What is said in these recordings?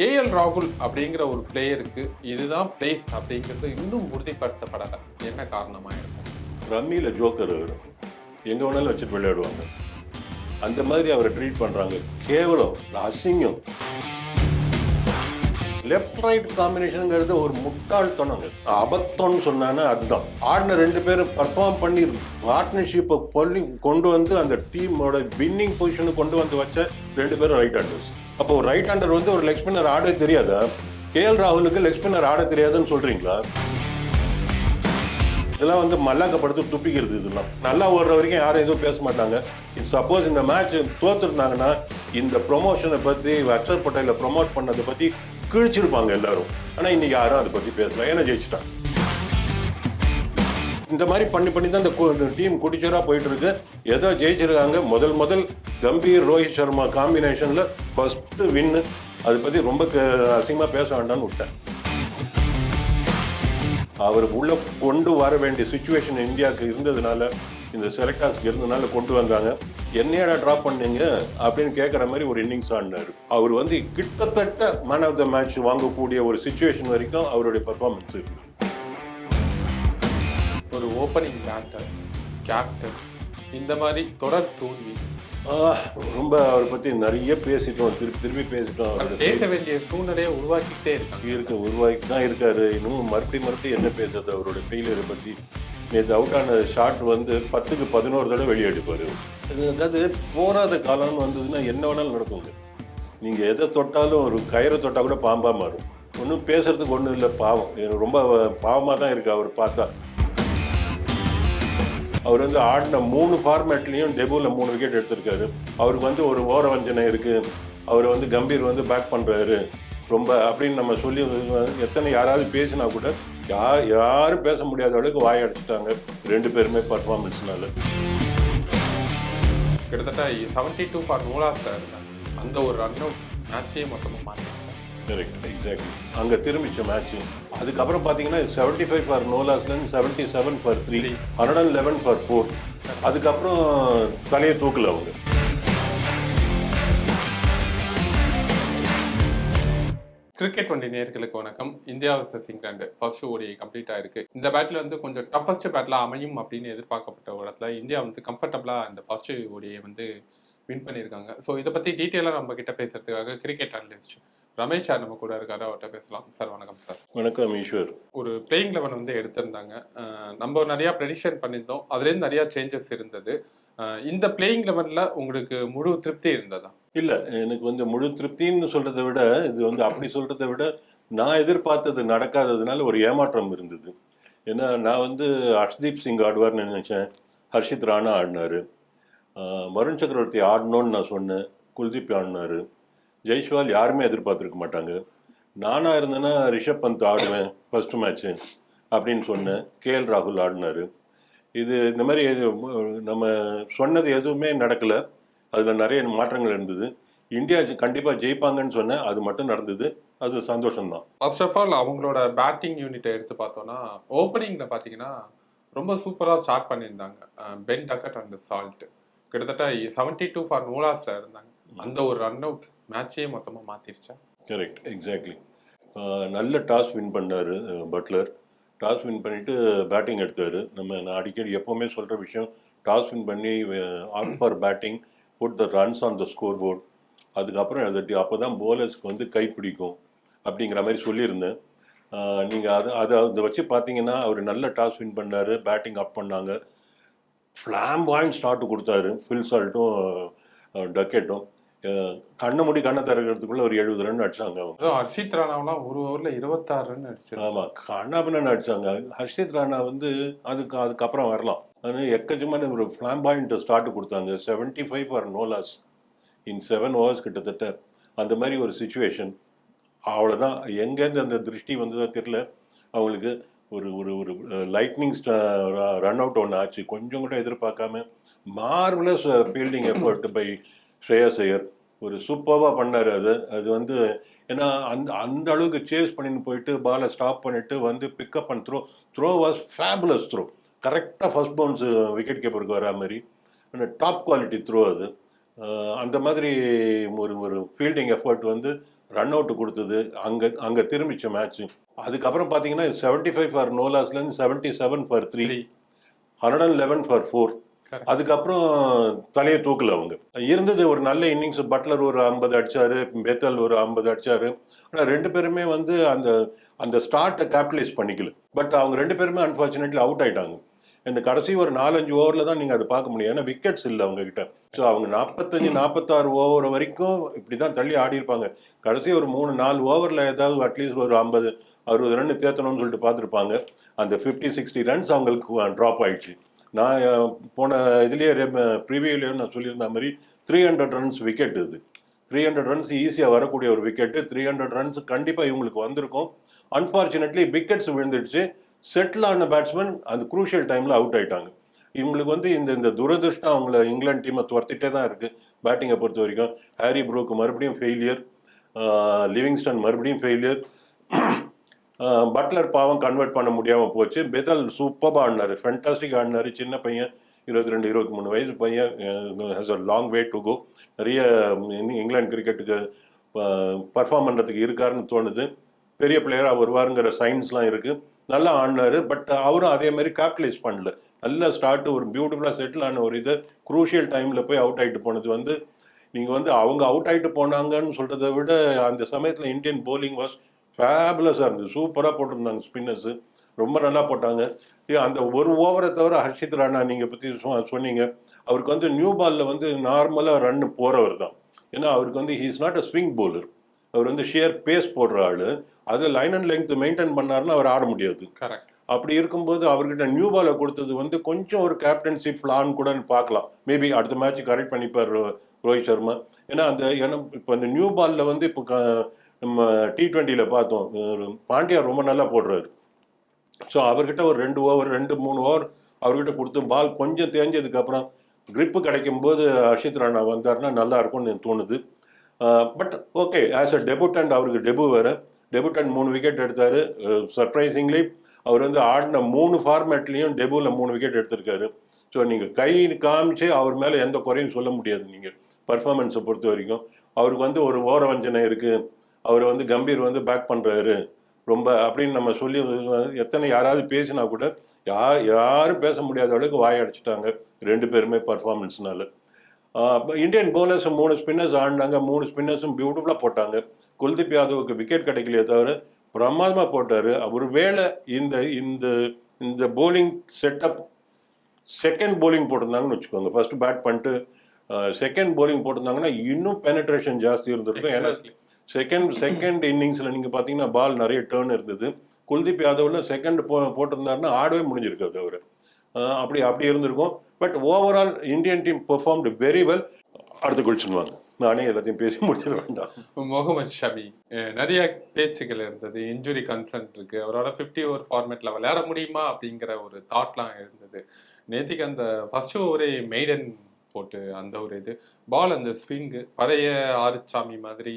KL ராகுல் அப்படிங்கிற ஒரு பிளேயருக்கு இதுதான் பிளேஸ் அப்படிங்கிறது இன்னும் உறுதிப்படுத்தப்படலை. என்ன காரணமாக இருக்கும்? ரம்மியில் ஜோக்கர் வரும் எங்கே வேணாலும் வச்சுட்டு விளையாடுவாங்க. அந்த மாதிரி அவரை ட்ரீட் பண்ணுறாங்க கேவலம் அசிங்கம். லெஃப்ட் ரைட் காம்பினேஷனுங்கிறது ஒரு முட்டாள்தனங்க அபத்தம்னு சொன்னானே அதுதான். ஆடின ரெண்டு பேரும் பர்ஃபார்ம் பண்ணி பார்ட்னர்ஷிப்பை பண்ணி கொண்டு வந்து அந்த டீமோட வின்னிங் பொசிஷனை கொண்டு வந்து வச்ச ரெண்டு பேரும் ரைட் ஹேண்டர்ஸ் அப்போ ஒரு ரைட் ஹேண்டர் வந்து ஒரு லெக் ஸ்பின்னர் ஆடவே தெரியாதா? கேஎல் ராகுலுக்கு லெக் ஸ்பின்னர் ஆட தெரியாதுன்னு சொல்றீங்களா? இதெல்லாம் வந்து மல்லாக்கப்படுத்து துப்பிக்கிறது இதெல்லாம். நல்லா ஓடுற வரைக்கும் யாரும் எதுவும் பேச மாட்டாங்க. சப்போஸ் இந்த மேட்ச் தோத்துருந்தாங்கன்னா இந்த ப்ரொமோஷனை பற்றி அக்ஷர் பட்டேலை ப்ரொமோட் பண்ணதை பற்றி கிழிச்சிருப்பாங்க எல்லாரும். ஆனால் இன்னைக்கு யாரும் அதை பற்றி பேசலாம் ஏன்னா ஜெயிச்சிட்டாங்க. இந்த மாதிரி பண்ணி பண்ணி தான் இந்த டீம் குடிச்சராக போயிட்டு இருக்கு ஏதோ ஜெயிச்சிருக்காங்க. முதல் முதல் கம்பீர் ரோஹித் சர்மா காம்பினேஷனில் ஃபர்ஸ்ட் வின்னு அதை பற்றி ரொம்ப அசிங்கமாக பேச வேண்டாம்னு விட்டேன். அவர் உள்ள கொண்டு வர வேண்டிய சுச்சுவேஷன் இந்தியாவுக்கு இருந்ததுனால இந்த செலக்டர்ஸ்க்கு இருந்ததுனால கொண்டு வந்தாங்க. என்னையடா ட்ராப் பண்ணீங்க? அப்படின்னு கேட்குற மாதிரி ஒரு இன்னிங்ஸ் ஆடினார். அவர் வந்து கிட்டத்தட்ட மேன் ஆஃப் த மேட்ச் வாங்கக்கூடிய ஒரு சுச்சுவேஷன் வரைக்கும் அவருடைய பர்ஃபார்மன்ஸ் இருக்குது ஓப்பனிங் பேட்டர் கேப்டன் இந்த மாதிரி தொடர் தோல்வி. ரொம்ப அவரை பற்றி நிறைய பேசிட்டோம் திருப்பி திருப்பி பேசிட்டோம். பேச வேண்டிய சூழ்நிலையை உருவாக்கிட்டே இருக்காங்க. இருக்கு உருவாக்கி தான் இருக்காரு. இன்னும் மறுபடியும் மறுபடியும் என்ன பேசுறது அவரோட ஃபெயிலியரை பற்றி நேற்று அவுட் ஆன ஷாட் வந்து பத்துக்கு பதினோரு தடவை வெளியெடுப்பார் அது அதாவது போராத காலம்னு வந்ததுன்னா என்ன வேணாலும் நடக்குங்க. நீங்கள் எதை தொட்டாலும் ஒரு கயிறை தொட்டால் கூட பாம்பாக மாறும். ஒன்றும் பேசுறதுக்கு ஒன்றும் இல்லை பாவம். ரொம்ப பாவமாக தான் இருக்கு அவர் பார்த்தா. அவர் வந்து ஆடின மூணு ஃபார்மேட்லேயும் டெபுவில் மூணு விக்கெட் எடுத்திருக்காரு. அவருக்கு வந்து ஒரு ஓர வஞ்சனை இருக்குது அவர் வந்து கம்பீர் வந்து பேக் பண்ணுறாரு ரொம்ப அப்படின்னு நம்ம சொல்லி எத்தனை யாராவது பேசினா கூட யார் யாரும் பேச முடியாத அளவுக்கு வாய் அடிச்சிட்டாங்க. ரெண்டு பேருமே பர்ஃபார்மன்ஸ்னால கிட்டத்தட்ட seventy two for no loss sir அந்த ஒரு ரன்னும் மேட்சையும் மொத்தமாக மாற்றிடுச்சு கரெக்ட் எக்ஸாக்ட்லி அங்கே திரும்பிச்ச மேட்ச் அதுக்கப்புறம் பார்த்தீங்கன்னா seventy five for நோலாஸ்லேருந்து seventy seven for three hundred and eleven for four அதுக்கப்புறம் தலையை தூக்கல அவங்க. கிரிக்கெட் வண்டி நேர்களுக்கு வணக்கம். India versus England. First ODI complete ஆயிருக்கு இந்த பேட்டில் வந்து கொஞ்சம் டஃபஸ்ட் பேட்டில் அமையும் அப்படின்னு எதிர்பார்க்கப்பட்ட இடத்துல இந்தியா வந்து கம்ஃபர்டபுளாக இந்த ஃபர்ஸ்ட் ஓடிஐ வந்து வின் பண்ணியிருக்காங்க. ஸோ இதை பற்றி டீட்டெயிலாக நம்ம கிட்ட பேசுறதுக்காக கிரிக்கெட் அனலிஸ்ட் ரமேஷ் சார் நம்ம கூட இருக்காரு அவர்கிட்ட பேசலாம். சார் வணக்கம் சார். வணக்கம் ஈஸ்வர். ஒரு பிளேயிங் லெவன் வந்து எடுத்திருந்தாங்க. நம்ம நிறையா ப்ரெடிஷன் பண்ணியிருந்தோம். அதுலேருந்து நிறையா சேஞ்சஸ் இருந்தது. இந்த பிளேயிங் லெவனில் உங்களுக்கு முழு திருப்தி இருந்ததா? இல்லை எனக்கு வந்து முழு திருப்தின்னு சொல்கிறத விட இது வந்து அப்படி சொல்கிறத விட நான் எதிர்பார்த்தது நடக்காததுனால ஒரு ஏமாற்றம் இருந்தது. ஏன்னா நான் வந்து ஹர்ஷ்தீப் சிங் ஆடுவார்னு நினச்சேன். ஹர்ஷித் ராணா ஆடினார். வருண் சக்கரவர்த்தி ஆடணும்னு நான் சொன்னேன். குல்தீப் ஆடினார். ஜெய்ஷ்வால் யாருமே எதிர்பார்த்துருக்க மாட்டாங்க. நானாக இருந்தேன்னா ரிஷப் பந்த் ஆடுவேன் ஃபர்ஸ்ட் மேட்ச்சு அப்படின்னு சொன்னேன். கேஎல் ராகுல் ஆடினார். இது இந்த மாதிரி நம்ம சொன்னது எதுவுமே நடக்கலை. அதில் நிறைய மாற்றங்கள் இருந்தது. இந்தியா கண்டிப்பாக ஜெயிப்பாங்கன்னு சொன்னேன். அது மட்டும் நடந்தது. அது சந்தோஷம்தான். ஃபர்ஸ்ட் ஆஃப் ஆல் அவங்களோட பேட்டிங் யூனிட்டை எடுத்து பார்த்தோன்னா ஓப்பனிங்கில் பார்த்தீங்கன்னா ரொம்ப சூப்பராக ஸ்டார்ட் பண்ணியிருந்தாங்க. பென் டக்கட் அண்ட் சால்ட் கிட்டத்தட்ட செவன்டி டூ ஃபார் நூலாஸில் இருந்தாங்க. அந்த ஒரு ரன் அவுட் மேட்சே மொத்தமாக மாற்றிருச்சா கரெக்ட் எக்ஸாக்ட்லி நல்ல டாஸ் வின் பண்ணார் பட்லர். டாஸ் வின் பண்ணிவிட்டு பேட்டிங் எடுத்தார். நம்ம நான் அடிக்கடி எப்போவுமே சொல்கிற விஷயம் டாஸ் வின் பண்ணி and for batting put the runs on the score board அதுக்கப்புறம் எழுதிட்டு அப்போ தான் போலர்ஸ்க்கு வந்து கை பிடிக்கும் அப்படிங்கிற மாதிரி சொல்லியிருந்தேன். நீங்கள் அதை அதை அதை வச்சு பார்த்தீங்கன்னா அவர் நல்ல டாஸ் வின் பண்ணார் பேட்டிங் அப் பண்ணாங்க. ஃப்ளாம் பாயிண்ட் ஸ்டார்ட் கொடுத்தாரு ஃபில் சால்ட்டும் டக்கெட்டும் கண்ணை மூடி கண்ணை திறக்கிறதுக்குள்ள ஒரு எழுபது ரன் அடிச்சாங்க அவங்க. ஹர்ஷித் ராணாவெலாம் ஒரு ஓவரில் இருபத்தாறு ரன் அடிச்சிருக்காங்க. ஆமாம் கண்ணாபின்னு அடிச்சாங்க ஹர்ஷித் ராணா வந்து அதுக்கு அதுக்கப்புறம் வரலாம். ஆனால் எக்கச்சமான ஒரு ஃப்ளாம் பாயிண்ட் ஸ்டார்ட் கொடுத்தாங்க. Seventy five for no loss in seven overs கிட்டத்தட்ட. அந்த மாதிரி ஒரு சுச்சுவேஷன் அவ்வளோதான் எங்கேருந்து அந்த திருஷ்டி வந்ததோ தெரில அவங்களுக்கு ஒரு ஒரு ஒரு லைட்னிங் ரன் அவுட் ஒன்று ஆச்சு. கொஞ்சம் கூட எதிர்பார்க்காம marvellous fielding effort by Shreyas Iyer ஒரு சூப்பராக பண்ணார் அது. அது வந்து ஏன்னா அந்த அந்த அளவுக்கு சேஸ் பண்ணின்னு போயிட்டு பாலை ஸ்டாப் பண்ணிட்டு வந்து pickup and throw throw was fabulous throw கரெக்டாக ஃபர்ஸ்ட் பவுன்ஸ் விக்கெட் கீப்பருக்கு வரா மாதிரி. டாப் குவாலிட்டி த்ரோ அது. அந்த மாதிரி ஒரு ஒரு ஃபீல்டிங் எஃபர்ட் வந்து ரன் அவுட் கொடுத்தது. அங்கே அங்கே திரும்பிச்ச மேட்ச் அதுக்கப்புறம் பார்த்தீங்கன்னா seventy five for நோலாஸ்லேருந்து seventy seven for three hundred and eleven for four. அதுக்கப்புறம் தலையை தூக்கல அவங்க. இருந்தது ஒரு நல்ல இன்னிங்ஸ் பட்லர் ஒரு ஐம்பது அடிச்சாரு பெத்தல் ஒரு ஐம்பது அடிச்சாரு. ஆனால் ரெண்டு பேருமே வந்து அந்த அந்த ஸ்டார்ட்டை கேபிட்டலைஸ் பண்ணிக்கல. பட் அவங்க ரெண்டு பேருமே அன்ஃபார்ச்சுனேட்லி அவுட் ஆயிட்டாங்க. இந்த கடைசி ஒரு நாலஞ்சு ஓவரில் தான் நீங்கள் அதை பார்க்க முடியும். ஏன்னா விக்கெட்ஸ் இல்லை அவங்க கிட்ட. ஸோ அவங்க நாற்பத்தஞ்சு நாற்பத்தாறு ஓவர் வரைக்கும் இப்படி தான் தள்ளி ஆடி இருப்பாங்க. கடைசி ஒரு மூணு நாலு ஓவரில் ஏதாவது அட்லீஸ்ட் ஒரு ஐம்பது அறுபது ரன் தேத்தணும்னு சொல்லிட்டு பார்த்துருப்பாங்க. அந்த ஃபிஃப்டி சிக்ஸ்டி ரன்ஸ் அவங்களுக்கு ட்ராப் ஆயிடுச்சு. நான் போன இதுலேயே ப்ரீவியூலேயே நான் சொல்லியிருந்த மாதிரி த்ரீ ஹண்ட்ரட் ரன்ஸ் விக்கெட் இது. த்ரீ ஹண்ட்ரட் ரன்ஸ் ஈஸியாக வரக்கூடிய ஒரு விக்கெட்டு த்ரீ ஹண்ட்ரட் ரன்ஸ் கண்டிப்பாக இவங்களுக்கு வந்திருக்கும். அன்ஃபார்ச்சுனேட்லி விக்கெட்ஸ் விழுந்துடுச்சு. செட்டில் ஆன பேட்ஸ்மேன் அந்த குரூஷியல் டைமில் அவுட் ஆயிட்டாங்க. இவங்களுக்கு வந்து இந்த இந்த துரதிருஷ்டம் அவங்கள இங்கிலாந்து டீமை துரத்திட்டே தான் இருக்குது பேட்டிங்கை பொறுத்த வரைக்கும். ஹாரி ப்ரூக் மறுபடியும் ஃபெயிலியர் லிவிங்ஸ்டன் மறுபடியும் ஃபெயிலியர் பட்லர் பாவம் கன்வெர்ட் பண்ண முடியாமல் போச்சு. பெதல் சூப்பராக ஆடினார். ஃபென்டாஸ்டிக் ஆடினார். சின்ன பையன் இருபத்தி ரெண்டு இருபத்தி மூணு வயசு பையன். Has a long way to go நிறைய இங்கிலாந்து கிரிக்கெட்டுக்கு பர்ஃபார்ம் பண்ணுறதுக்கு இருக்காருன்னு தோணுது. பெரிய பிளேயராக வருவாருங்கிற சயின்ஸ்லாம் இருக்குது நல்லா ஆடினாரு. பட் அவரும் அதே மாதிரி கேபிட்டலைஸ் பண்ணல. நல்ல ஸ்டார்ட்டு ஒரு பியூட்டிஃபுல்லாக செட்டில் ஆன ஒரு இது. குரூஷியல் டைமில் போய் அவுட் ஆகிட்டு போனது வந்து நீங்கள் வந்து அவங்க அவுட் ஆகிட்டு போனாங்கன்னு சொல்கிறத விட அந்த சமயத்தில் இந்தியன் போலிங் வாஸ் ஃபேபுலஸாக இருந்தது. சூப்பராக போட்டிருந்தாங்க ஸ்பின்னர்ஸு ரொம்ப நல்லா போட்டாங்க. அந்த ஒரு ஓவரை தவிர ஹர்ஷித் ராணா நீங்கள் பற்றி சொன்னீங்க. அவருக்கு வந்து நியூ பாலில் வந்து நார்மலாக ரன் போகிறவர் தான். ஏன்னா அவருக்கு வந்து he's not a swing bowler. அவர் வந்து ஷியர் பேஸ் போடுற ஆள். அதில் லைன் அண்ட் லெங்த் மெயின்டைன் பண்ணாருன்னா அவர் ஆட முடியாது. கரெக்ட் அப்படி இருக்கும்போது அவர்கிட்ட நியூ பாலை கொடுத்தது வந்து கொஞ்சம் ஒரு கேப்டன்சி பிளான் கூட பார்க்கலாம். மேபி அடுத்த மேட்ச் கரெக்ட் பண்ணிப்பார் ரோஹித் சர்மா. ஏன்னா அந்த ஏன்னா இப்போ அந்த நியூ பாலில் வந்து இப்போ க- நம்ம டி ட்வெண்ட்டியில் பார்த்தோம். பாண்டியா ரொம்ப நல்லா போடுறாரு. ஸோ அவர்கிட்ட ஒரு ரெண்டு ஓவர் ரெண்டு மூணு ஓவர் அவர்கிட்ட கொடுத்து பால் கொஞ்சம் தேஞ்சதுக்கப்புறம் கிரிப்பு கிடைக்கும் போது ஹர்ஷித் ராணா வந்தாருன்னா நல்லா இருக்கும்னு எனக்கு தோணுது. But okay as a debutant அவருக்கு டெபு வேறு. டெபுட்டன்ட் மூணு விக்கெட் எடுத்தார். சர்ப்ரைசிங்லி அவர் வந்து ஆடின மூணு ஃபார்மேட்லேயும் டெபுவில் மூணு விக்கெட் எடுத்திருக்காரு. ஸோ நீங்கள் கை காமிச்சு அவர் மேலே எந்த குறையும் சொல்ல முடியாது நீங்கள் பர்ஃபார்மன்ஸை பொறுத்த வரைக்கும். அவருக்கு வந்து ஒரு ஓர வஞ்சனை இருக்குது அவர் வந்து கம்பீர் வந்து பேக் பண்ணுறாரு ரொம்ப அப்படின்னு நம்ம சொல்லி எத்தனை யாராவது பேசினா கூட யார் யாரும் பேச முடியாத அளவுக்கு வாய் அடிச்சிட்டாங்க. ரெண்டு பேருமே பர்ஃபார்மன்ஸ்னால இந்தியன் போலர்ஸ் மூணு ஸ்பின்னர்ஸ் ஆடினாங்க. மூணு ஸ்பின்னர்ஸும் பியூட்டிஃபுல்லாக போட்டாங்க. குல்தீப் யாதவுக்கு விக்கெட் கிடைக்கலையே தவிர பிரமாதமாக போட்டார். அவர் வேளை இந்த இந்த இந்த போலிங் செட்டப் செகண்ட் போலிங் போட்டிருந்தாங்கன்னு வச்சுக்கோங்க. ஃபர்ஸ்ட் பேட் பண்ணிட்டு செகண்ட் போலிங் போட்டிருந்தாங்கன்னா இன்னும் பெனட்ரேஷன் ஜாஸ்தி இருந்திருக்கும். ஏன்னா செகண்ட் செகண்ட் இன்னிங்ஸில் நீங்கள் பார்த்தீங்கன்னா பால் நிறைய டேர்ன் இருந்தது. குல்தீப் யாதவில் செகண்ட் போ போட்டிருந்தாருன்னா ஆடவே முடிஞ்சிருக்காது அவர். அப்படி அப்படி இருந்திருக்கும். But overall Indian team performed very well அடுத்து குளிச்சுடுவாங்க நானே எல்லாத்தையும் பேசி முடிச்சிட வேண்டாம். முகமது ஷமி நிறைய பேச்சுக்கள் இருந்தது. இன்ஜுரி கன்சர்ன் இருக்கு. அவரால் ஃபிஃப்டி ஓவர் ஃபார்மேட்டில் விளையாட முடியுமா அப்படிங்கிற ஒரு தாட்லாம் இருந்தது. நேற்றுக்கு அந்த ஃபர்ஸ்ட் ஓவரே மெய்டன் போட்டு அந்த ஒரு இது. பால் அந்த ஸ்விங்கு பழைய ஆறுச்சாமி மாதிரி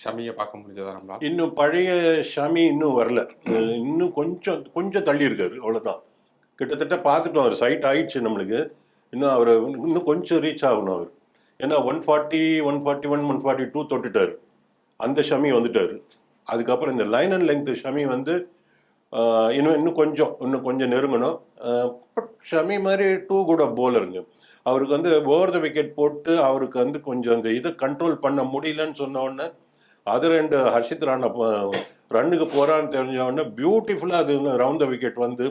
ஷமியை பார்க்க முடிஞ்சதா நம்மளால் இன்னும் பழைய ஷமி இன்னும் வரல. இன்னும் கொஞ்சம் கொஞ்சம் தள்ளி இருக்காரு அவ்வளோதான் கிட்டத்தட்ட பார்த்துட்டோம் அவர். சைட் ஆயிடுச்சு நம்மளுக்கு. இன்னும் அவர் இன்னும் கொஞ்சம் ரீச் ஆகணும் அவர். ஏன்னா one forty one forty one one forty two தொட்டுட்டார். அந்த ஷமி வந்துட்டார். அதுக்கப்புறம் இந்த லைன் அண்ட் லெங்க்த் ஷமி வந்து இன்னும் இன்னும் கொஞ்சம் இன்னும் கொஞ்சம் நெருங்கணும். பட் ஷமி மாதிரி டூ கூட போலருங்க அவருக்கு வந்து ஓவர் த விக்கெட் போட்டு அவருக்கு வந்து கொஞ்சம் அந்த இதை கண்ட்ரோல் பண்ண முடியலன்னு சொன்ன உடனே அது ரெண்டு ஹர்ஷித் ராணா ரன்னுக்கு போகிறான்னு தெரிஞ்ச உடனே பியூட்டிஃபுல்லாக அது ரவுண்ட் த விக்கெட் வந்து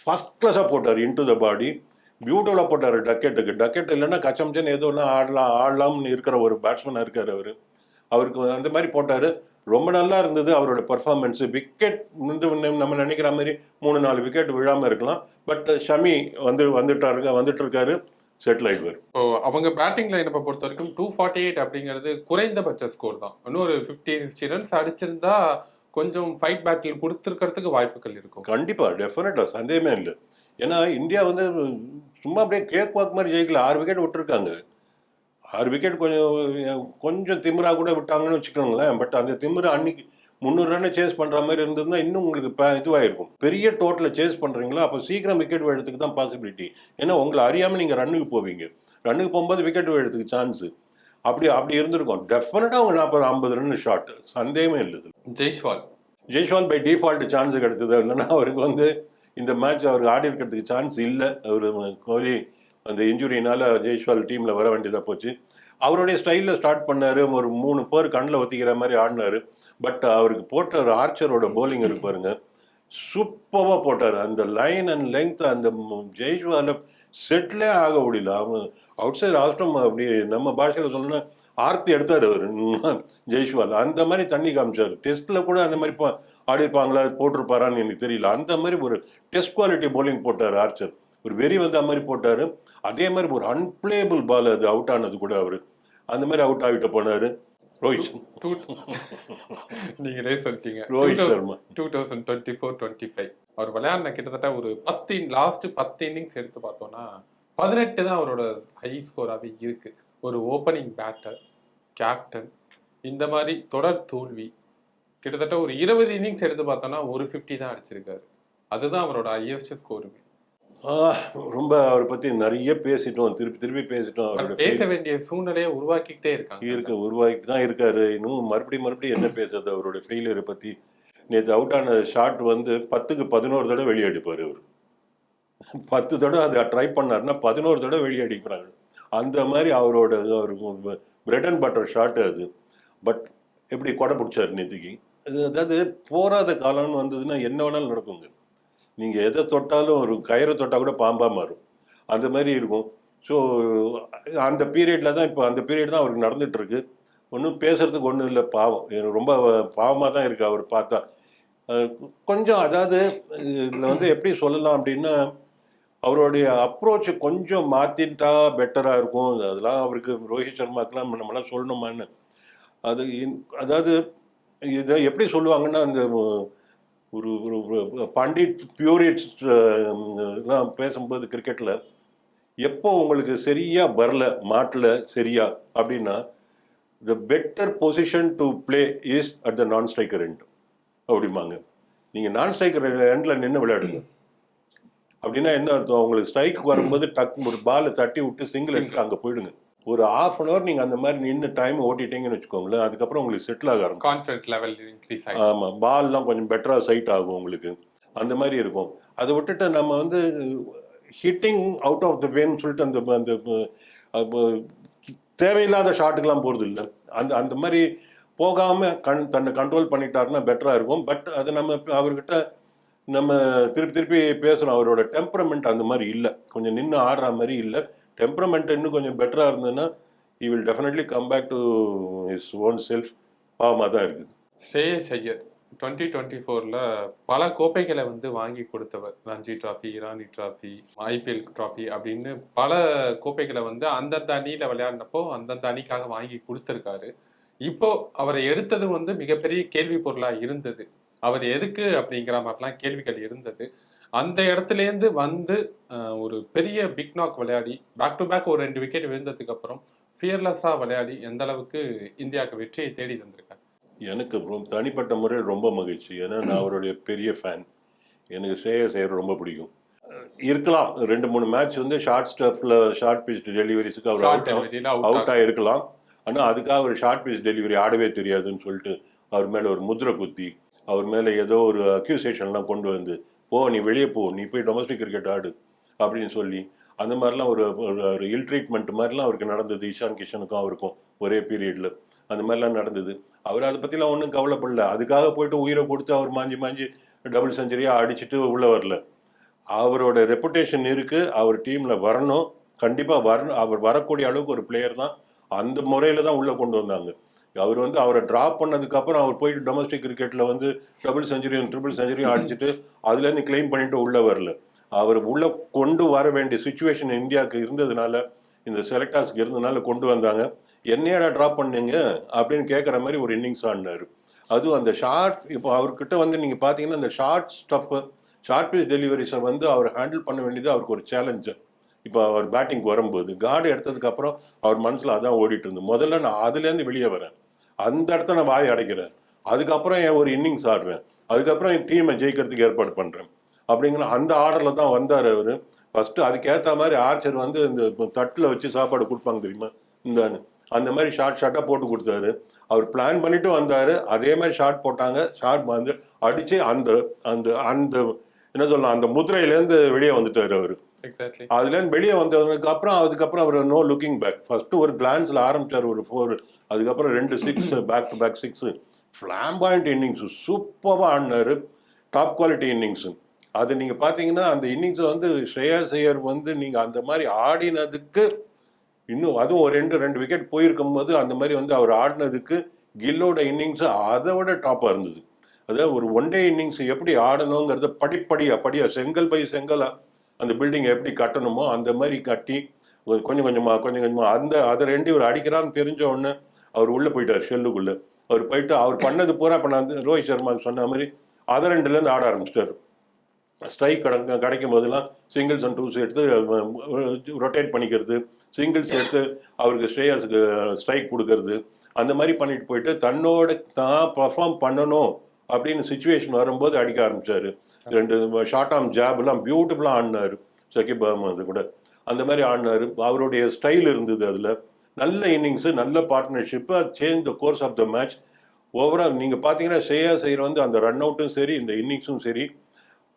ஃபஸ்ட் கிளாஸாக போட்டார் இன்டு த பாடி பியூட்டிஃபுல்லாக போட்டார் டக்கெட்டுக்கு. டக்கெட் இல்லைன்னா கச்சம்ச்சன் ஏதோ ஒன்று ஆடலாம் ஆடலாம்னு இருக்கிற ஒரு பேட்ஸ்மேனாக இருக்கார் அவர். அவருக்கு அந்த மாதிரி போட்டார். ரொம்ப நல்லா இருந்தது அவரோட பர்ஃபார்மன்ஸு விக்கெட் வந்து நம்ம நினைக்கிற மாதிரி மூணு நாலு விக்கெட் விழாமல் இருக்கலாம். பட் ஷமி வந்து வந்துட்டாருங்க வந்துட்டு இருக்காரு. செட்டில் ஆயிடுவார் இப்போ அவங்க பேட்டிங் லைனப்பை பொறுத்த வரைக்கும் டூ ஃபார்ட்டி எயிட் அப்படிங்கிறது குறைந்தபட்ச ஸ்கோர் தான். இன்னும் ஒரு ஃபிஃப்டி சிக்ஸ்டி ரன்ஸ் அடிச்சிருந்தா கொஞ்சம் ஃபைட் பேட்டில் கொடுத்துருக்கிறதுக்கு வாய்ப்புகள் இருக்கும். கண்டிப்பாக டெஃபினட்டாக சந்தேகமே இல்லை. ஏன்னா இந்தியா வந்து சும்மா அப்படியே கேக் வாக் மாதிரி ஜெயிக்கல. ஆறு விக்கெட் விட்டுருக்காங்க. ஆறு விக்கெட் கொஞ்சம் கொஞ்சம் திமிரா கூட விட்டாங்கன்னு வச்சுக்கோங்களேன். பட் அந்த திமிரு அன்னைக்கு முந்நூறு ரன்னை சேஸ் பண்ணுற மாதிரி இருந்ததுன்னா இன்னும் உங்களுக்கு ப இதுவாயிருக்கும். பெரிய டோட்டலை சேஸ் பண்ணுறீங்களோ அப்போ சீக்கிரம் விக்கெட் விழுறதுக்கு தான் பாசிபிலிட்டி ஏன்னா உங்களை அறியாமல் நீங்கள் ரன்னுக்கு போவீங்க. ரன்னுக்கு போகும்போது விக்கெட் விழுறதுக்கு சான்ஸு அப்படி அப்படி இருந்திருக்கும். டெஃபினட்டாக அவங்க நாற்பது ஐம்பது ரன் ஷாட் சந்தேகமே இல்லை. Jaiswal Jaiswal by default chance கிடைத்தது இல்லைன்னா அவருக்கு வந்து இந்த மேட்ச் அவருக்கு ஆடி இருக்கிறதுக்கு சான்ஸ் இல்லை. அவர் கோலி அந்த இன்ஜுரினால ஜெய்ஷ்வால் டீமில் வர வேண்டியதாக போச்சு. அவருடைய ஸ்டைலில் ஸ்டார்ட் பண்ணாரு. ஒரு மூணு பேர் கண்ணில் ஒத்திக்கிற மாதிரி ஆடினாரு. பட் uh, அவருக்கு போட்ட ஒரு ஆர்ச்சரோட போலிங் இருக்கு பாருங்க. சூப்பராக போட்டார். அந்த லைன் அண்ட் லெங்த் அந்த ஜெய்ஷ்வால செட்டிலே ஆக முடியல. அவங்க அவுட் சைட் ஆஸ்டம் அப்படி நம்ம பாஷையில் சொல்லணும்னா ஆர்த்தி எடுத்தார் அவர். ஜெய்ஷ்வால் அந்த மாதிரி தண்ணி காமிச்சார். டெஸ்ட்டில் கூட அந்த மாதிரி ஆடி ஆடிருப்பாங்களா போட்டிருப்பாரான்னு எனக்கு தெரியல. அந்த மாதிரி ஒரு டெஸ்ட் குவாலிட்டி போலிங் போட்டார் ஆர்ச்சர் ஒரு வெறி வந்த மாதிரி போட்டார். அதே மாதிரி ஒரு அன்பிளேபிள் பால் அது அவுட் ஆனது கூட அவர். அந்த மாதிரி அவுட் ஆகிட்டு போனார். ரோஹித் டூ நீங்களே சொல்லிட்டீங்க. Rohit Sharma two thousand twenty four twenty five அவர் விளையாடின கிட்டத்தட்ட ஒரு பத்து லாஸ்ட் பத்து இன்னிங்ஸ் எடுத்து பார்த்தோம்னா பதினெட்டு தான் அவரோட ஹை ஸ்கோராகவே இருக்கு. ஒரு ஓப்பனிங் பேட்டர் கேப்டன் இந்த மாதிரி தொடர் தோல்வி. கிட்டத்தட்ட ஒரு இருபது இன்னிங்ஸ் எடுத்து பார்த்தோம்னா ஒரு ஃபிஃப்டி தான் அடிச்சிருக்காரு. அதுதான் அவரோட ஹையஸ்ட் ஸ்கோருமே ரொம்ப அவரை பத்தி நிறைய பேசிட்டோம். திருப்பி திருப்பி பேசிட்டோம் அவரோட பேச வேண்டிய சூழ்நிலையை உருவாக்கிக்கிட்டே இருக்காங்க. இருக்க உருவாக்கிட்டு தான் இருக்காரு. இன்னும் மறுபடியும் மறுபடியும் என்ன பேசுறது அவரோட ஃபெயிலியரை பத்தி? நேற்று அவுட் ஆன ஷாட் வந்து பத்துக்கு பதினோரு தடவை வெளியே அடிப்பார் அவர். பத்து தடவை அதை ட்ரை பண்ணாருன்னா பதினோரு தடவை வெளியே அடிக்கிறாங்க அந்த மாதிரி அவரோட அவருக்கு பிரெட் அண்ட் பட்டர் ஷாட் அது. பட் எப்படி கொடை பிடிச்சாரு நேற்றுக்கு அது அதாவது போராத காலம்னு வந்ததுன்னா என்ன வேணாலும் நடக்குங்க. நீங்கள் எதை தொட்டாலும் ஒரு கயிறை தொட்டால் கூட பாம்பாக மாறும். அந்த மாதிரி இருக்கும். ஸோ அந்த பீரியடில் தான் இப்போ அந்த பீரியட் தான் அவருக்கு நடந்துகிட்ருக்கு ஒன்றும் பேசுகிறதுக்கு ஒன்றும் இல்லை பாவம். எனக்கு ரொம்ப பாவமாக தான் இருக்குது அவர் பார்த்தா. கொஞ்சம் அதாவது இதில் வந்து எப்படி சொல்லலாம் அப்படின்னா அவருடைய அப்ரோச்சை கொஞ்சம் மாற்றிட்டா பெட்டராக இருக்கும். அதெல்லாம் அவருக்கு ரோஹித் சர்மாக்கெல்லாம் நம்மளாம் சொல்லணுமான்னு. அது இன்- அதாவது இதை எப்படி சொல்லுவாங்கன்னா அந்த ஒரு ஒரு பண்டிட் பியூரிட்ஸ் எல்லாம் பேசும்போது கிரிக்கெட்டில் எப்போ உங்களுக்கு சரியா வரல மாட்டில் சரியா அப்படின்னா the better position to play is at the non striker end அப்படிம்பாங்க. நீங்கள் நான் ஸ்ட்ரைக்கர் எண்டில் நின்று விளையாடுங்க. அப்படின்னா என்ன அர்த்தம்? உங்களுக்கு ஸ்ட்ரைக் வரும்போது டக் ஒரு பாலை தட்டி விட்டு சிங்கிள் எடுத்து அங்கே போயிடுங்க. ஒரு ஆஃப் அன் ஹவர் நீங்கள் அந்த மாதிரி நின்று டைம் ஓட்டிட்டீங்கன்னு வச்சுக்கோங்களேன் அதுக்கப்புறம் உங்களுக்கு செட்டில் ஆக ஆரம்பிக்கும். கான்ஃபிடன்ட் லெவல் இன்க்ரீஸ் ஆகும் ஆமாம் பால்லாம் கொஞ்சம் பெட்டராக சைட் ஆகும் உங்களுக்கு. அந்த மாதிரி இருக்கும். அதை விட்டுட்டு நம்ம வந்து ஹிட்டிங் அவுட் ஆஃப் த வேன்னு சொல்லிட்டு அந்த அந்த தேவையில்லாத ஷாட்டுக்கெல்லாம் போகிறது இல்லை அந்த அந்த மாதிரி போகாமல் கண் தன்னை கண்ட்ரோல் பண்ணிட்டாருன்னா பெட்டராக இருக்கும். பட் அது நம்ம அவர்கிட்ட நம்ம திருப்பி திருப்பி பேசுகிறோம் அவரோட டெம்பரமெண்ட் அந்த மாதிரி இல்லை. கொஞ்சம் நின்று ஆடுற மாதிரி இல்லை. டெம்பரமெண்ட் இன்னும் கொஞ்சம் பெட்டராக இருந்ததுன்னா he will definitely come back to his own self பாவமாக தான் இருக்குது. ஸ்ரேயஸ் ஐயர் டுவெண்ட்டி டுவெண்ட்டி ஃபோரில் பல கோப்பைகளை வந்து வாங்கி கொடுத்தவர். Ranji trophy Irani trophy IPL trophy அப்படின்னு பல கோப்பைகளை வந்து அந்தந்த அணியில் விளையாடினப்போ அந்தந்த அணிக்காக வாங்கி கொடுத்துருக்காரு. இப்போ அவரை எடுத்தது வந்து மிகப்பெரிய கேள்வி பொருளாக இருந்தது. அவர் எதுக்கு அப்படிங்கிற மாதிரிலாம் கேள்விகள் இருந்தது. அந்த இடத்துலேருந்து வந்து ஒரு பெரிய பிக் நாக் விளையாடி பேக் டு பேக் ஒரு ரெண்டு விக்கெட் விழுந்ததுக்கு அப்புறம் ஃபியர்லெஸ்ஸாக விளையாடி எந்த அளவுக்கு இந்தியாவுக்கு வெற்றியை தேடி தந்திருக்காரு? எனக்கு ரொம்ப தனிப்பட்ட முறையில் ரொம்ப மகிழ்ச்சி. ஏன்னா நான் அவருடைய பெரிய ஃபேன் எனக்கு ஸ்ரேயஸ் ஐயர் ரொம்ப பிடிக்கும். இருக்கலாம். ரெண்டு மூணு மேட்ச் வந்து ஷார்ட் ஸ்டஃப்ல ஷார்ட் பிச் டெலிவரிஸுக்கு அவர் அவுட் அவுட் ஆகிருக்கலாம் ஆனால் அதுக்காக அவர் ஷார்ட் பிச் டெலிவரி ஆடவே தெரியாதுன்னு சொல்லிட்டு அவர் மேலே ஒரு முத்திரை குத்தி அவர் மேலே ஏதோ ஒரு அக்யூசேஷன்லாம் கொண்டு வந்து போ நீ வெளியே போ நீ போய் டொமஸ்டிக் கிரிக்கெட் ஆடு அப்படின்னு சொல்லி அந்த மாதிரிலாம் ஒரு ஒரு- இல் ட்ரீட்மெண்ட் மாதிரிலாம் அவருக்கு நடந்தது இஷான் கிஷனுக்கும் அவருக்கும் ஒரே பீரியடில் அந்த மாதிரிலாம் நடந்தது. அவர் அதை பற்றிலாம் ஒன்றும் கவலைப்படல. அதுக்காக போயிட்டு உயிரை கொடுத்து அவர் மாஞ்சி மாஞ்சி டபுள் செஞ்சுரியாக அடிச்சுட்டு உள்ளே வரல. அவரோட ரெப்புடேஷன் இருக்குது அவர் டீமில் வரணும். கண்டிப்பாக வரணும் அவர் வரக்கூடிய அளவுக்கு ஒரு பிளேயர் தான். அந்த முறையில் தான் உள்ளே கொண்டு வந்தாங்க. அவர் வந்து அவரை டிராப் பண்ணதுக்கு அப்புறம் அவர் போயிட்டு டொமஸ்டிக் கிரிக்கெட்ல வந்து டபுள் செஞ்சுரியும் ட்ரிபிள் செஞ்சுரியும் அடிச்சுட்டு அதுல இருந்து கிளைம் பண்ணிட்டு உள்ள வரல. அவர் உள்ள கொண்டு வர வேண்டிய சுச்சுவேஷன் இந்தியாவுக்கு இருந்ததுனால இந்த செலக்டர்ஸ்க்கு இருந்ததுனால கொண்டு வந்தாங்க. என்னையடா ட்ராப் பண்ணீங்க? அப்படின்னு கேட்குற மாதிரி ஒரு இன்னிங்ஸ் ஆடினாரு. அதுவும் அந்த ஷார்ட் இப்போ அவர்கிட்ட வந்து நீங்கள் பார்த்தீங்கன்னா அந்த ஷார்ட் ஸ்டஃப் ஷார்ட் பீஸ் டெலிவரிஸை வந்து அவர் ஹேண்டில் பண்ண வேண்டியது அவருக்கு ஒரு சேலஞ்சு இப்போ அவர் பேட்டிங் வரும்போது கார்டு எடுத்ததுக்கு அப்புறம் அவர் மனசில் அதான் ஓடிட்டு இருந்து முதல்ல நான் அதுலேருந்து வெளியே வரேன். அந்த இடத்த நான் வாய் அடைக்கிறேன். அதுக்கப்புறம் என் ஒரு இன்னிங்ஸ் ஆடுறேன். அதுக்கப்புறம் என் டீமை ஜெயிக்கிறதுக்கு ஏற்பாடு பண்ணுறேன் அப்படிங்கிற அந்த ஆர்டரில் தான் வந்தார் அவர். ஃபஸ்ட்டு அதுக்கேற்ற மாதிரி ஆர்ச்சர் வந்து இந்த தட்டில் வச்சு சாப்பாடு கொடுப்பாங்க தெரியுமா? இந்த அந்த மாதிரி ஷார்ட் ஷார்ட்டாக போட்டு கொடுத்தாரு. அவர் பிளான் பண்ணிட்டு வந்தார். அதே மாதிரி ஷார்ட் போட்டாங்க. ஷார்ட் வந்து அடித்து அந்த அந்த அந்த என்ன சொல்லலாம் அந்த முதிரையிலேருந்து வெளியே வந்துட்டார் அவர். அதுலேருந்து வெளியே வந்ததுக்கு அப்புறம் அதுக்கப்புறம் அவர் நோ லுக்கிங் பேக் ஃபர்ஸ்ட் ஒரு கிளான்ஸ்ல ஆரம்பிச்சார் ஒரு ஃபோர் அதுக்கப்புறம் ரெண்டு six back to back six flamboyant innings சூப்பராக ஆடினாரு. டாப் குவாலிட்டி இன்னிங்ஸ் அது நீங்க பாத்தீங்கன்னா அந்த இன்னிங்ஸ் வந்து ஸ்ரேயாஸ் ஐயர் வந்து நீங்க அந்த மாதிரி ஆடினதுக்கு இன்னும் அதுவும் ஒரு ரெண்டு ரெண்டு விக்கெட் போயிருக்கும் போது அந்த மாதிரி வந்து அவர் ஆடினதுக்கு கில்லோட இன்னிங்ஸ் அதை விட டாப்பாக இருந்தது. அதாவது ஒரு ஒன் டே இன்னிங்ஸ் எப்படி ஆடணுங்கிறத படிப்படியா படியா செங்கல் பை செங்கலா அந்த பில்டிங்கை எப்படி கட்டணுமோ அந்த மாதிரி கட்டி ஒரு கொஞ்சம் கொஞ்சமாக கொஞ்சம் கொஞ்சமாக அந்த அதை ரெண்டு இவர் அடிக்கிறான்னு தெரிஞ்ச உடனே அவர் உள்ளே போயிட்டார் ஷெல்லுக்குள்ளே. அவர் போயிட்டு அவர் பண்ணது பூரா இப்போ நான் ரோஹித் சர்மாவுக்கு சொன்ன மாதிரி அதை ரெண்டுலேருந்து ஆட ஆரம்பிச்சிட்டார். ஸ்ட்ரைக் கிடைக்க கிடைக்கும் போதெல்லாம் சிங்கிள்ஸ் அண்ட் டூஸ் எடுத்து ரொட்டேட் பண்ணிக்கிறது சிங்கிள்ஸ் எடுத்து அவருக்கு ஸ்ரேயாஸுக்கு ஸ்ட்ரைக் கொடுக்கறது அந்த மாதிரி பண்ணிட்டு போயிட்டு தன்னோட தான் பர்ஃபார்ம் பண்ணணும் அப்படின்னு சுச்சுவேஷன் வரும்போது அடிக்க ஆரம்பித்தார் ரெண்டு ஷார்ட் ஆம் ஜாப்லாம் பியூட்டிஃபுல்லாக ஆடினாரு. ஷகிப் அகமது கூட. அந்த மாதிரி ஆடினாரு. அவருடைய ஸ்டைல் இருந்தது அதில். நல்ல இன்னிங்ஸு நல்ல பார்ட்னர்ஷிப்பாக change the course of the match overall நீங்கள் பார்த்தீங்கன்னா ஸ்ரேயா செய்கிற வந்து அந்த ரன் அவுட்டும் சரி இந்த இன்னிங்ஸும் சரி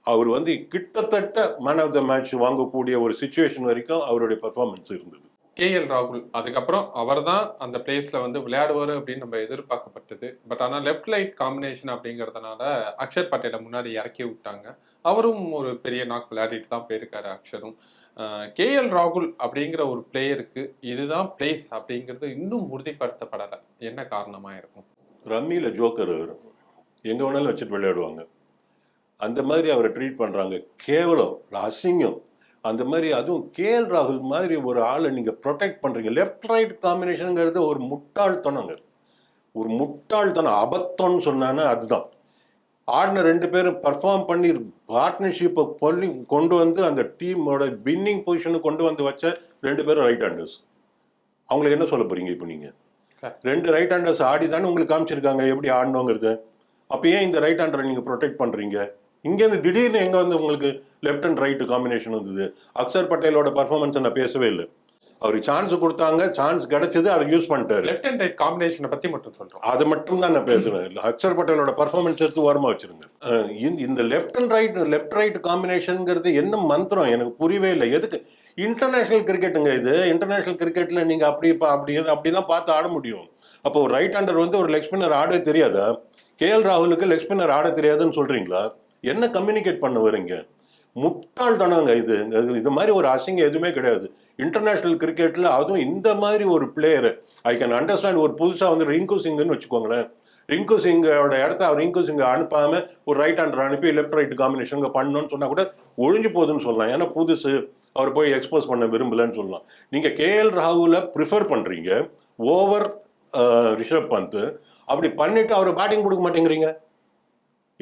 அவர் வந்து கிட்டத்தட்ட மேன் ஆஃப் த மேட்ச் வாங்கக்கூடிய ஒரு சுச்சுவேஷன் வரைக்கும் அவருடைய பர்ஃபார்மன்ஸ் இருந்தது. கேஎல் ராகுல். அதுக்கப்புறம் அவர் தான் அந்த பிளேஸில் வந்து விளையாடுவார் அப்படின்னு நம்ம எதிர்பார்க்கப்பட்டது. பட் ஆனால் லெஃப்ட் லைட் காம்பினேஷன் அப்படிங்கிறதுனால அக்ஷர் பட்டேலை முன்னாடி இறக்கி விட்டாங்க. அவரும் ஒரு பெரிய நாக் விளையாடிட்டு தான் போயிருக்காரு அக்ஷரும். கேஎல் ராகுல் அப்படிங்கிற ஒரு பிளேயருக்கு இதுதான் பிளேஸ் அப்படிங்கிறது இன்னும் உறுதிப்படுத்தப்படலை. என்ன காரணமாக இருக்கும்? ரம்மியில் ஜோக்கர் அவர் எங்கே வேணாலும் வச்சுட்டு விளையாடுவாங்க. அந்த மாதிரி அவரை ட்ரீட் பண்ணுறாங்க கேவலம் அசிங்கம். அந்த மாதிரி அதுவும் கேஎல் ராகுல் மாதிரி ஒரு ஆளை நீங்கள் ப்ரொடெக்ட் பண்ணுறீங்க லெஃப்ட் ரைட் காம்பினேஷனுங்கிறது ஒரு முட்டாள்தனங்க ஒரு முட்டாள்தனம் அபத்தம்னு சொன்னான்னா அதுதான். ஆடின ரெண்டு பேரும் பர்ஃபார்ம் பண்ணி பார்ட்னர்ஷிப்பை பண்ணி கொண்டு வந்து அந்த டீமோட வின்னிங் பொசிஷனுக்கு கொண்டு வந்து வச்ச ரெண்டு பேரும் ரைட் ஹேண்டர்ஸ் அவங்களுக்கு என்ன சொல்ல போறீங்க இப்போ நீங்கள் ரெண்டு ரைட் ஹேண்டர்ஸ் ஆடி தானே உங்களுக்கு காமிச்சிருக்காங்க எப்படி ஆடணுங்கிறது. அப்போ ஏன் இந்த ரைட் ஹேண்டரை நீங்கள் ப்ரொடெக்ட் பண்ணுறீங்க இங்கேருந்து திடீர்னு எங்கே வந்து உங்களுக்கு லெஃப்ட் அண்ட் ரைட் காம்பினேஷன் வந்தது? அக்ஷர் பட்டேலோட பர்ஃபார்மன்ஸை நான் பேசவே இல்லை. அவருக்கு சான்ஸ் கொடுத்தாங்க சான்ஸ் கிடைச்சது அவர் யூஸ் பண்ணிட்டாரு. லெஃப்ட் அண்ட் ரைட் காம்பினேஷனை பத்தி மட்டும் சொல்றோம். அது மட்டும் தான் நான் இல்ல, அக்ஷர் பட்டேலோட பர்ஃபார்மன்ஸ் எடுத்து ஓரமா வச்சிருங்க அஹ் இந்த- இந்த left and right left right காம்பினேஷன்ங்கிறது என்ன மந்திரம்? எனக்கு புரியவே இல்லை. எதுக்கு? இன்டர்நேஷனல் கிரிக்கெட்டுங்க இது. இன்டர்நேஷனல் கிரிக்கெட்ல நீங்க அப்படி இப்ப அப்படி அப்படிதான் பார்த்து ஆட முடியும். அப்போ ஒரு ரைட் ஹேண்டர் வந்து ஒரு லெக் ஸ்பின்னர் ஆடவே தெரியாதா? கேஎல் ராகுலுக்கு லெக் ஸ்பின்னர் ஆட தெரியாதுன்னு சொல்றீங்களா? என்ன கம்யூனிகேட் பண்ண வரீங்க? முட்டாள்தனங்க இது. இது- மாதிரி ஒரு அசிங்கம் எதுவுமே கிடையாது. இன்டர்நேஷ்னல் கிரிக்கெட்டில் அதுவும் இந்த மாதிரி ஒரு பிளேயர் ஐ கேன் அண்டர்ஸ்டாண்ட் ஒரு புதுசாக வந்து ரிங்கு சிங்னு வச்சுக்கோங்களேன். ரிங்கு சிங்கோட இடத்த அவர் ரிங்கு சிங்கை அனுப்பாமல் ஒரு ரைட் ஹேண்டர் அனுப்பி லெஃப்ட் ரைட் காம்பினேஷன் பண்ணணும்னு சொன்னால் கூட ஒழிஞ்சு போகுதுன்னு சொல்லலாம். ஏன்னா புதுசு அவர் போய் எக்ஸ்போஸ் பண்ண விரும்பலன்னு சொல்லலாம். நீங்கள் கேஎல் ராகுல ப்ரிஃபர் பண்ணுறீங்க ஓவர் ரிஷப் பந்த். அப்படி பண்ணிவிட்டு அவர் பேட்டிங் கொடுக்க மாட்டேங்கிறீங்க.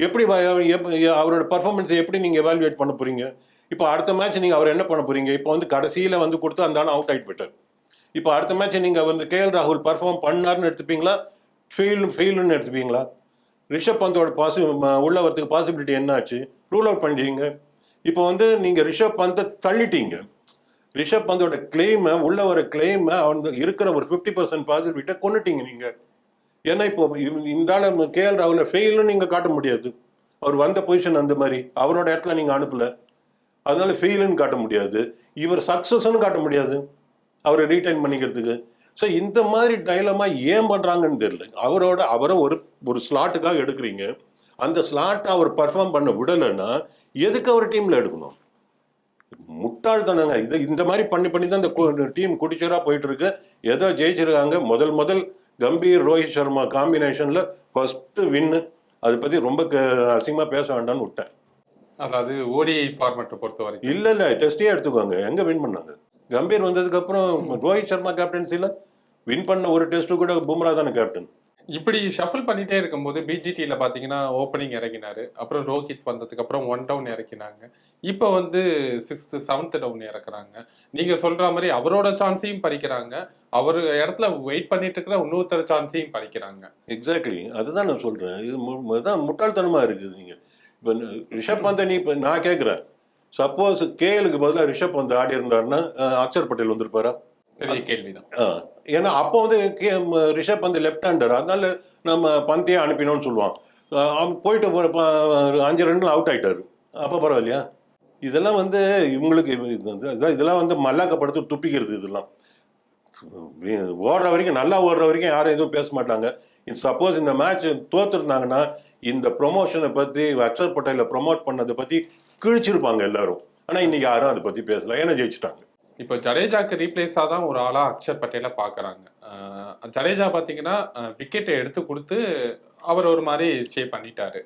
எப்படி அவரோட பர்ஃபார்மன்ஸை எப்படி நீங்கள் எவாலுவேட் பண்ண போறீங்க? இப்போ அடுத்த மேட்ச் நீங்கள் அவர் என்ன பண்ண போறீங்க? இப்போ வந்து கடைசியில் வந்து கொடுத்து அந்த ஆள் அவுட் ஆகிட்டு போயிட்டார். இப்போ அடுத்த மேட்ச் நீங்கள் வந்து கேஎல் ராகுல் பர்ஃபார்ம் பண்ணாருன்னு எடுத்துப்பீங்களா? ஃபெயில் ஃபெயிலுன்னு எடுத்துப்பீங்களா? ரிஷப் பந்தோட பாசி ம- உள்ள வரதுக்கு பாசிபிலிட்டி என்ன ஆச்சு ரூல் அவுட் பண்ணிட்டீங்க. இப்போ வந்து நீங்கள் ரிஷப் பந்தை தள்ளிட்டீங்க. ரிஷப் பந்தோட கிளைமை உள்ள வர கிளைமை அவன் இருக்கிற ஒரு ஃபிஃப்டி பர்சன்ட் பாசிபிலிட்டியை கொண்டுட்டீங்க நீங்கள் ஏன்னா இப்போ இவ- இந்த ஆள் கேஎல் ராகுல ஃபெயிலும் நீங்க காட்ட முடியாது. அவர் வந்த பொசிஷன் அந்த மாதிரி. அவரோட இடத்துல நீங்க அனுப்பல. அதனால ஃபெயிலுன்னு காட்ட முடியாது. இவர் சக்சஸ்ன்னு காட்ட முடியாது. அவரை ரீடைன் பண்ணிக்கிறதுக்கு. ஸோ இந்த மாதிரி டைலமா ஏன் பண்றாங்கன்னு தெரியல. அவரோட அவரை ஒரு ஒரு ஸ்லாட்டுக்காக எடுக்கிறீங்க. அந்த ஸ்லாட்டை அவர் பர்ஃபார்ம் பண்ண விடலைன்னா எதுக்கு அவர் டீம்ல எடுக்கணும்? முட்டாள்தனங்க. இதை இந்த மாதிரி பண்ணி பண்ணி தான் இந்த டீம் குடிச்சரா போயிட்டு இருக்கு. ஏதோ ஜெயிச்சிருக்காங்க. முதல் முதல் கம்பீர் ரோஹித் சர்மா காம்பினேஷன்ல ஃபர்ஸ்ட் வின்னு அதை பத்தி ரொம்ப க- அசிங்கமா பேச வேண்டாம்னு விட்டேன். அதாவது ஓடிஐ ஃபார்மேட்டை பொறுத்த வரைக்கும். இல்ல இல்ல டெஸ்டே எடுத்துக்கோங்க. எங்க வின் பண்ணாங்க? கம்பீர் வந்ததுக்கு அப்புறம் ரோஹித் சர்மா கேப்டன்சில வின் பண்ண ஒரு டெஸ்ட் கூட பும்ரா தானே கேப்டன் இப்படி ஷஃபிள் பண்ணிட்டே இருக்கும்போது பிஜிடியில் பார்த்தீங்கன்னா ஓப்பனிங் இறக்கினாரு அப்புறம் ரோஹித் வந்ததுக்கு அப்புறம் ஒன் டவுன் இறக்கினாங்க. இப்போ வந்து சிக்ஸ்த்து செவன்த் டவுன் இறக்குறாங்க. நீங்க சொல்ற மாதிரி அவரோட சான்ஸையும் பறிக்கிறாங்க. அவர் இடத்துல வெயிட் பண்ணிட்டு இருக்கிற இன்னொருத்தர் சான்ஸையும் பறிக்கிறாங்க. எக்ஸாக்ட்லி அதுதான் நான் சொல்றேன். இது அதுதான் முட்டாள்தனமா இருக்குது நீங்க. இப்போ ரிஷப் பந்தை நீ இப்போ நான் கேட்குறேன் சப்போஸ் கேஎலுக்கு பதிலாக ரிஷப் பந்த் ஆடி இருந்தாருன்னா அக்ஷர் பட்டேல் வந்திருப்பாரா? பெரிய கேள்விதான். ஆ, ஏன்னா அப்போ வந்து கே- ரிஷப் வந்து லெஃப்ட் ஹேண்டர் அதனால நம்ம பந்தையே அனுப்பினோம்னு சொல்லுவான். அவன் போயிட்டு அஞ்சு ரன்ல அவுட் ஆயிட்டாரு. அப்போ பரவாயில்லையா? இதெல்லாம் வந்து இவங்களுக்கு இது- இதெல்லாம் வந்து மல்லாக்கப்படுத்து துப்பிக்கிறது இதெல்லாம். ஓடுற வரைக்கும் நல்லா ஓடுற வரைக்கும் யாரும் எதுவும் பேச மாட்டாங்க. சப்போஸ் இந்த மேட்ச் தோத்துருந்தாங்கன்னா இந்த ப்ரொமோஷனை பற்றி அக்ஷர் பட்டேலை ப்ரொமோட் பண்ணதை பற்றி கிழிச்சிருப்பாங்க எல்லாரும். ஆனால் இன்னைக்கு யாரும் அதை பற்றி பேசல. ஏன்னா ஜெயிச்சிட்டாங்க. இப்போ ஜடேஜாக்கு ரீப்ளேஸாக தான் ஒரு ஆளாக அக்ஷர் பட்டேலை பார்க்குறாங்க. ஜடேஜா பார்த்தீங்கன்னா விக்கெட்டை எடுத்து கொடுத்து அவர் ஒரு மாதிரி ஸ்டே பண்ணிட்டாரு.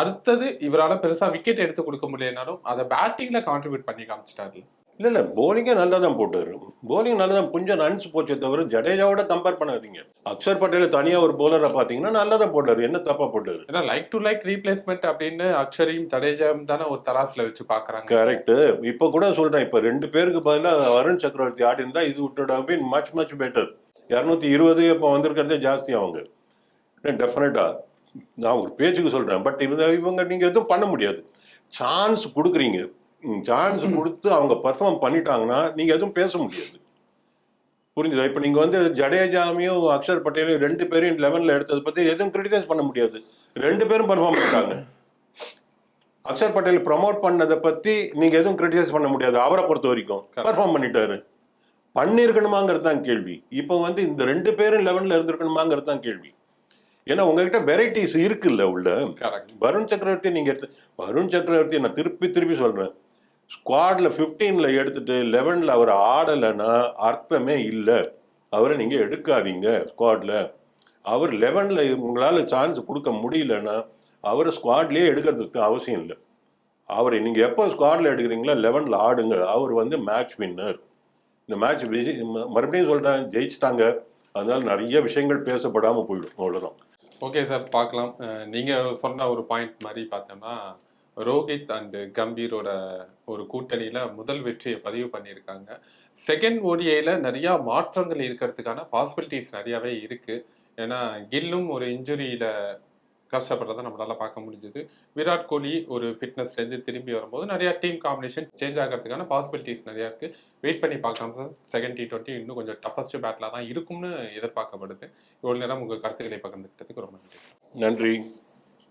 அடுத்தது இவரால் பெருசாக விக்கெட் எடுத்து கொடுக்க முடியலனாலும் அதை பேட்டிங்கில் கான்ட்ரிபியூட் பண்ணி காமிச்சிட்டாரு. இல்ல இல்ல. போலிங்கே நல்லா தான் போட்டாரு போலிங் நல்லா தான் கொஞ்சம் ரன்ஸ் போச்சே தவிர ஜடேஜாவோட கம்பேர் பண்ணாதீங்க. அக்ஷர் பட்டேல் தனியா ஒரு போலரை பாத்தீங்கன்னா நல்லா தான் போட்டாரு. என்ன தப்பா போட்டாரு? ஏன்னா லைக் டு லைக் ரீப்ளேஸ்மெண்ட் அப்படின்னு அக்ஷரையும் ஜடேஜாவும் தானே ஒரு தராசுல வச்சு பார்க்குறாங்க கரெக்ட் இப்ப கூட சொல்றேன். இப்ப ரெண்டு பேருக்கு பதிலா வருண் சக்கரவர்த்தி ஆடி இருந்தா இது விட்டோட பீன் மச் மச் பெட்டர் இரநூத்தி இருபது இப்போ வந்திருக்கிறதே ஜாஸ்தி அவங்க. டெஃபினட்டா நான் ஒரு பேச்சுக்கு சொல்றேன். பட் இவங்க இவங்க நீங்க எதுவும் பண்ண முடியாது. சான்ஸ் கொடுக்குறீங்க. சான்ஸ் கொடுத்து அவங்க பெர்ஃபார்ம் பண்ணிட்டாங்கன்னா நீங்க எதுவும் பேச முடியாது. புரிஞ்சுதா? இப்போ நீங்க வந்து ஜடேஜாமையும் அக்ஷர் பட்டேலையும் ரெண்டு பேரையும் லெவன்ல எடுத்ததை பத்தி எதுவும் கிரிட்டிசைஸ் பண்ண முடியாது. ரெண்டு பேரும் பெர்ஃபார்ம் பண்ணிட்டாங்க. அக்ஷர் பட்டேல் ப்ரமோட் பண்ணதை பத்தி நீங்க எதுவும் கிரிட்டிசைஸ் பண்ண முடியாது. அவரை பொறுத்த வரைக்கும். பெர்ஃபார்ம் பண்ணிட்டாரு. பண்ணியிருக்கணுமாங்கிறது தான் கேள்வி. இப்போ வந்து இந்த ரெண்டு பேரும் லெவன்ல இருந்திருக்கணுமாங்கிறது தான் கேள்வி. ஏன்னா உங்ககிட்ட வெரைட்டிஸ் இருக்குல்ல உள்ள. கரெக்ட் வருண் சக்கரவர்த்தி நீங்க எடுத்து வருண் சக்கரவர்த்தி நான் திருப்பி திருப்பி சொல்றேன். ஸ்குவாட்ல 15ல எடுத்துட்டு லெவன்ல அவர் ஆடலைன்னா அர்த்தமே இல்லை. அவரை நீங்க எடுக்காதீங்க ஸ்குவாட்ல அவர் லெவன்ல உங்களால சான்ஸ் கொடுக்க முடியலன்னா அவரை ஸ்குவாட்லயே எடுக்கிறதுக்கு அவசியம் இல்லை. அவரை நீங்க எப்போ ஸ்குவாட்ல எடுக்கிறீங்களோ லெவன்ல ஆடுங்க. அவர் வந்து மேட்ச் வின்னர் இந்த மேட்ச் விஜய் ம- மறுபடியும் சொல்றேன் ஜெயிச்சிட்டாங்க. அதனால நிறைய விஷயங்கள் பேசப்படாமல் போயிடும். அவ்வளோதான் ஓகே சார் பார்க்கலாம். நீங்கள் சொன்ன ஒரு பாயிண்ட் மாதிரி பார்த்தோம்னா ரோஹித் அண்ட் கம்பீரோட ஒரு கூட்டணியில் முதல் வெற்றியை பதிவு பண்ணியிருக்காங்க. செகண்ட் ஓடியில் நிறையா மாற்றங்கள் இருக்கிறதுக்கான பாசிபிலிட்டிஸ் நிறையாவே இருக்குது ஏன்னா கில்லும் ஒரு இன்ஜுரியில் கஷ்டப்படுறதை நம்மளால் பார்க்க முடிஞ்சது. விராட் கோலி ஒரு ஃபிட்னஸ்லேருந்து திரும்பி வரும்போது நிறையா டீம் காம்பினேஷன் சேஞ்ச் ஆகிறதுக்கான பாசிபிலிட்டிஸ் நிறையா இருக்குது வெயிட் பண்ணி பார்க்கலாம் சார். செகண்ட் டி ட்வெண்ட்டி இன்னும் கொஞ்சம் டஃபஸ்ட் பேட்டிலாக தான் இருக்கும்னு எதிர்பார்க்கப்படுது. இவ்வளோ நேரம் உங்கள் கருத்துக்களை பகிர்ந்துக்கிட்டதுக்கு ரொம்ப நன்றி. நன்றி.